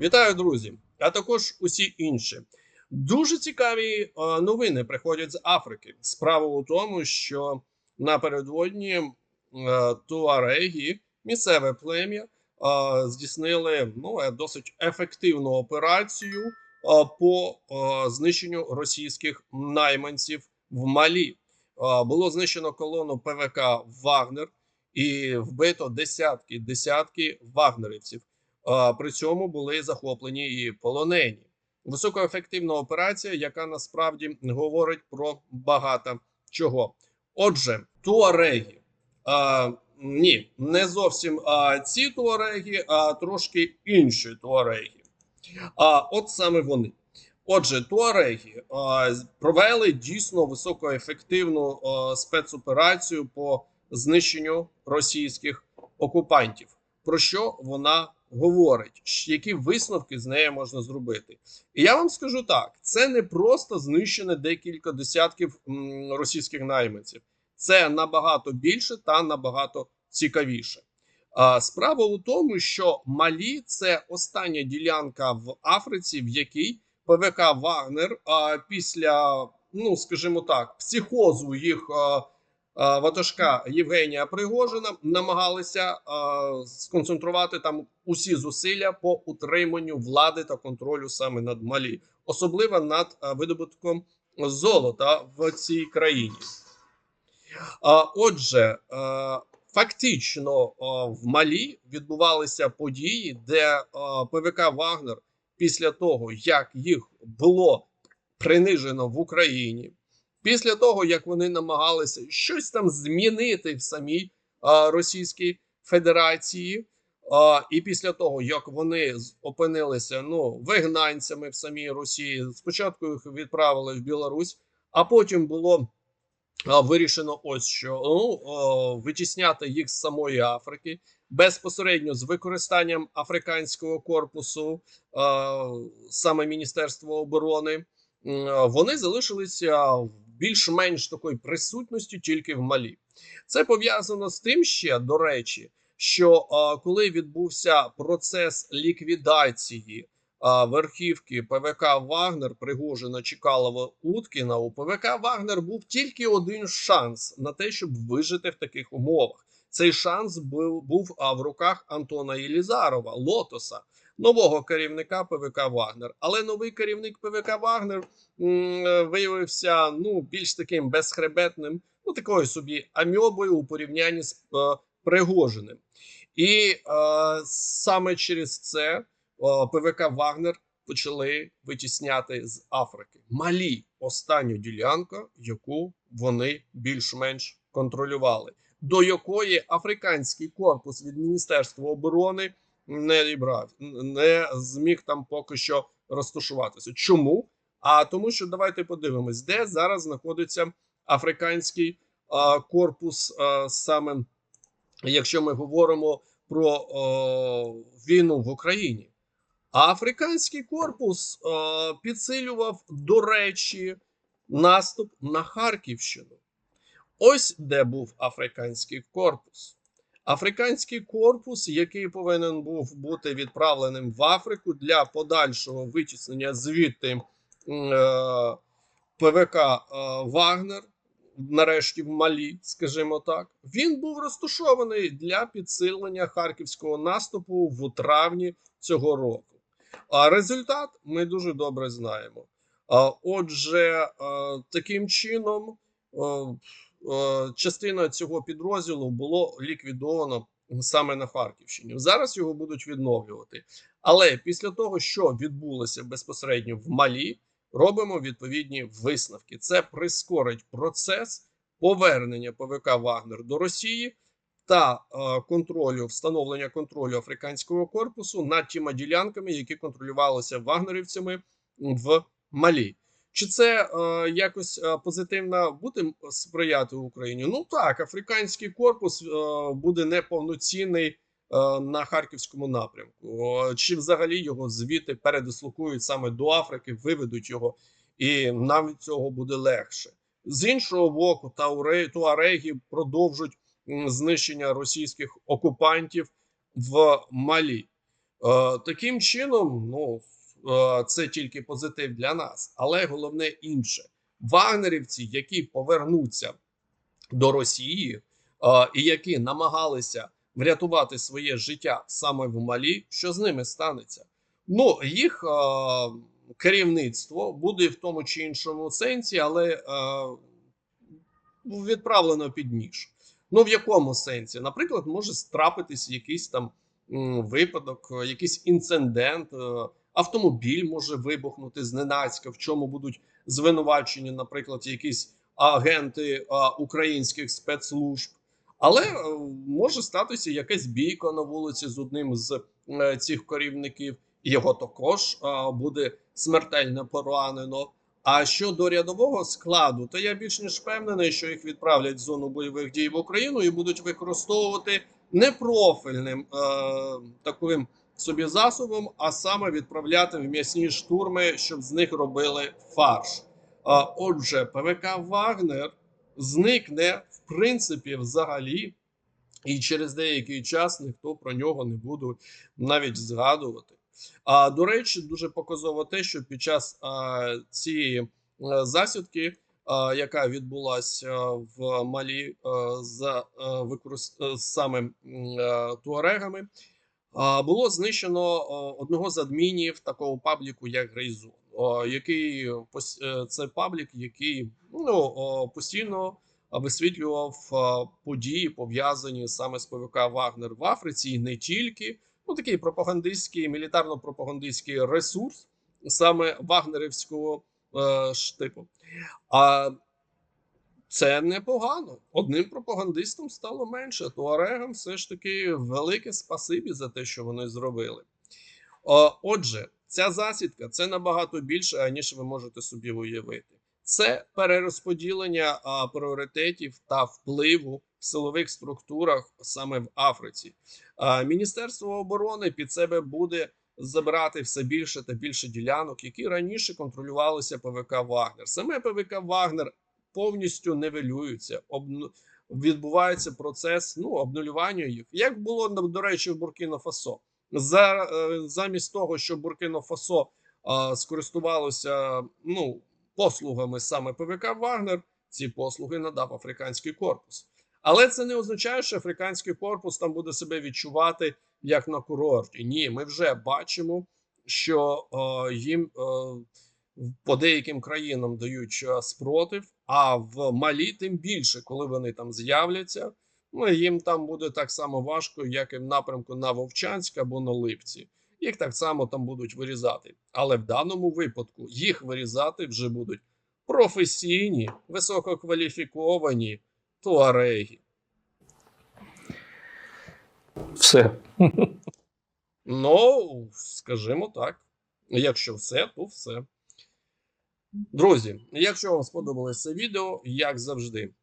Вітаю, друзі! А також усі інші. Дуже цікаві е, новини приходять з Африки. Справа у тому, що напередодні е, туареги, місцеве плем'я, е, здійснили ну, досить ефективну операцію по знищенню російських найманців в Малі. Було знищено колону ПВК Вагнер і вбито десятки десятки вагнерівців. При цьому були захоплені і полонені. Високоефективна операція, яка насправді говорить про багато чого. Отже, туареги. А, ні, не зовсім а, ці туареги, а трошки інші туареги. А от саме вони. Отже, туареги а, провели дійсно високоефективну а, спецоперацію по знищенню російських окупантів. Про що вона говорить, які висновки з нею можна зробити? І я вам скажу так: це не просто знищено декілька десятків російських найманців, це набагато більше та набагато цікавіше. Справа у тому, що Малі це остання ділянка в Африці, в якій ПВК Вагнер після, ну скажімо так, психозу їх. Ватажка Євгенія Пригожина намагалися сконцентрувати там усі зусилля по утриманню влади та контролю саме над Малі, особливо над видобутком золота в цій країні. Отже, фактично в Малі відбувалися події, де ПВК Вагнер після того, як їх було принижено в Україні, після того як вони намагалися щось там змінити в самій а, Російській Федерації, а, і після того як вони опинилися ну вигнанцями в самій Росії, спочатку їх відправили в Білорусь, а потім було а, вирішено ось що ну, о, витісняти їх з самої Африки безпосередньо з використанням африканського корпусу, а, саме Міністерство оборони. Вони залишилися більш-менш такої присутності тільки в Малі. Це пов'язано з тим ще, до речі, що а, коли відбувся процес ліквідації а, верхівки ПВК Вагнер Пригожина Чекалова Уткіна, у ПВК Вагнер був тільки один шанс на те, щоб вижити в таких умовах. Цей шанс був, був а, в руках Антона Єлізарова, Лотоса, нового керівника ПВК Вагнер. Але новий керівник ПВК Вагнер м, е, виявився ну більш таким безхребетним, ну такою собі амьобою у порівнянні з е, Пригожиним. І е, саме через це е, ПВК Вагнер почали витісняти з Африки. Малі остання ділянка, яку вони більш-менш контролювали, до якої африканський корпус від Міністерства оборони не дібрав, не зміг там поки що розташуватися. Чому? А тому, що давайте подивимось, де зараз знаходиться африканський а, корпус а, саме, якщо ми говоримо про о, війну в Україні. А африканський корпус е, підсилював, до речі, наступ на Харківщину. Ось де був африканський корпус. Африканський корпус, який повинен був бути відправленим в Африку для подальшого витіснення звідти е, ПВК е, Вагнер, нарешті в Малі, скажімо так, він був розташований для підсилення харківського наступу в травні цього року. А результат ми дуже добре знаємо. Отже, е, таким чином частина цього підрозділу було ліквідовано саме на Харківщині. Зараз його будуть відновлювати. Але після того, що відбулося безпосередньо в Малі, робимо відповідні висновки. Це прискорить процес повернення ПВК Вагнер до Росії та е, контролю встановлення контролю африканського корпусу над тими ділянками, які контролювалися вагнерівцями в Малі. Чи це е, якось е, позитивно буде сприяти Україні? Ну так, африканський корпус е, буде неповноцінний е, на харківському напрямку. Чи взагалі його звідти передислокують саме до Африки, виведуть його, і нам цього буде легше. З іншого боку, тауре- туареги продовжують знищення російських окупантів в Малі. Е, таким чином, ну це тільки позитив для нас, але головне інше: вагнерівці, які повернуться до Росії е, і які намагалися врятувати своє життя саме в Малі, що з ними станеться? Ну, їх е, керівництво буде в тому чи іншому сенсі, але е, відправлено під ніж. Ну в якому сенсі? Наприклад, може трапитись якийсь там випадок, е, якийсь інцидент, е, автомобіль може вибухнути зненацька, в чому будуть звинувачені, наприклад, якісь агенти е, українських спецслужб. Але е, може статися якась бійка на вулиці з одним з е, цих керівників, його також буде смертельно поранено. А щодо рядового складу, то я більш ніж впевнений, що їх відправлять в зону бойових дій в Україну і будуть використовувати непрофільним е, таким собі засобом, а саме відправляти в м'ясні штурми, щоб з них робили фарш. А отже, ПВК Вагнер зникне в принципі взагалі, і через деякий час ніхто про нього не буде навіть згадувати. А до речі, дуже показово те, що під час а, цієї е, засідки, яка відбулася в Малі за використ... саме е, туарегами, було знищено одного з адмінів такого пабліку, як Грейзон, який е, це паблік, який ну постійно висвітлював події, пов'язані саме з ПВК Вагнер в Африці, і не тільки. Ну, такий пропагандистський, мілітарно-пропагандистський ресурс, саме вагнерівського штипу. А це непогано. Одним пропагандистом стало менше. Туарегам все ж таки велике спасибі за те, що вони зробили. Отже, ця засідка це набагато більше, ніж ви можете собі уявити. Це перерозподілення пріоритетів та впливу в силових структурах саме в Африці. Міністерство оборони під себе буде забирати все більше та більше ділянок, які раніше контролювалися ПВК Вагнер. Саме ПВК Вагнер повністю нивелюється. Обну... Відбувається процес ну обнулювання їх, як було до речі в Буркіно Фасо. За е, замість того, щоб Буркіно Фасо а, скористувалося ну послугами саме ПВК Вагнер, ці послуги надав африканський корпус. Але це не означає, що африканський корпус там буде себе відчувати як на курорті. Ні, ми вже бачимо, що е, їм е, по деяким країнам дають е, спротив, а в Малі тим більше, коли вони там з'являться, ну їм там буде так само важко, як і в напрямку на Вовчанськ або на Липці. Їх так само там будуть вирізати. Але в даному випадку їх вирізати вже будуть професійні, висококваліфіковані туареги. Все. Ну, скажімо так. Якщо все, то все. Друзі, якщо вам сподобалось це відео, як завжди,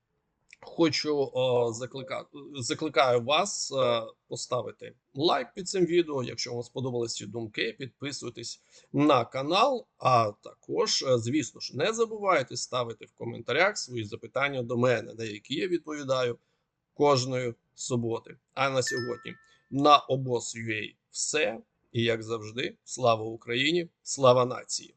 хочу о, закликати, закликаю вас е, поставити лайк під цим відео. Якщо вам сподобались ці думки, підписуйтесь на канал. А також, е, звісно ж, не забувайте ставити в коментарях свої запитання до мене, на які я відповідаю кожної суботи. А на сьогодні на обоз.ua все. І як завжди, слава Україні, слава нації.